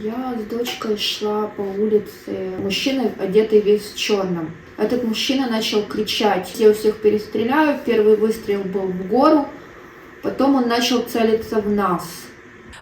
Я с дочкой шла по улице. Мужчина, одетый весь в черном. Этот мужчина начал кричать. Я всех перестреляю. Первый выстрел был в гору. Потом он начал целиться в нас.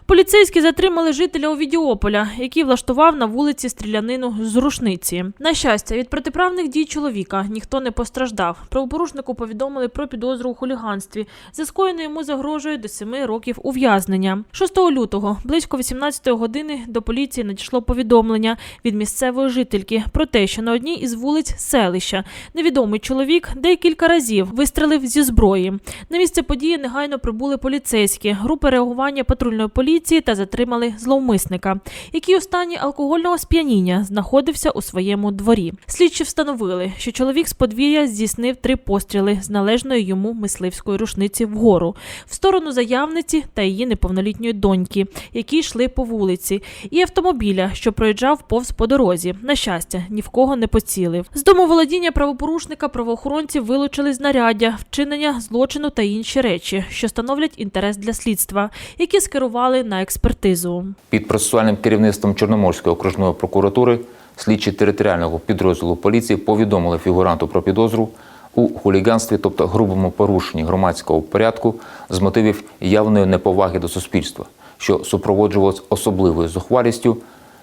Поліцейські затримали жителя Овідіополя, який влаштував на вулиці стрілянину з рушниці. На щастя, від протиправних дій чоловіка ніхто не постраждав. Правопорушнику повідомили про підозру у хуліганстві. За скоєне йому загрожує до семи років ув'язнення. 6 лютого, близько 18 години, до поліції надійшло повідомлення від місцевої жительки про те, що на одній із вулиць селища невідомий чоловік декілька разів вистрелив зі зброї. На місце події негайно прибули поліцейські, групи реагування патрульної поліції та затримали зловмисника, який у стані алкогольного сп'яніння знаходився у своєму дворі. Слідчі встановили, що чоловік з подвір'я здійснив три постріли з належної йому мисливської рушниці вгору в сторону заявниці та її неповнолітньої доньки, які йшли по вулиці, і автомобіля, що проїжджав повз по дорозі. На щастя, ні в кого не поцілив. З домоволодіння правопорушника правоохоронці вилучили знаряддя, вчинення злочину та інші речі, що становлять інтерес для слідства, які скерували на експертизу. Під процесуальним керівництвом Чорноморської окружної прокуратури слідчі територіального підрозділу поліції повідомили фігуранту про підозру у хуліганстві, тобто грубому порушенні громадського порядку з мотивів явної неповаги до суспільства, що супроводжувалось особливою зухвалістю,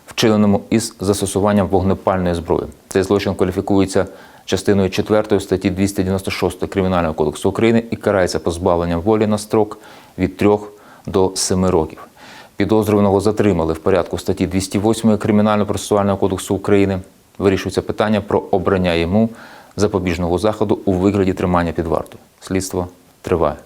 вчиненому із застосуванням вогнепальної зброї. Цей злочин кваліфікується частиною 4 статті 296 Кримінального кодексу України і карається позбавленням волі на строк від 3 до 7 років. Підозрюваного затримали в порядку статті 208 Кримінально-процесуального кодексу України. Вирішується питання про обрання йому запобіжного заходу у вигляді тримання під вартою. Слідство триває.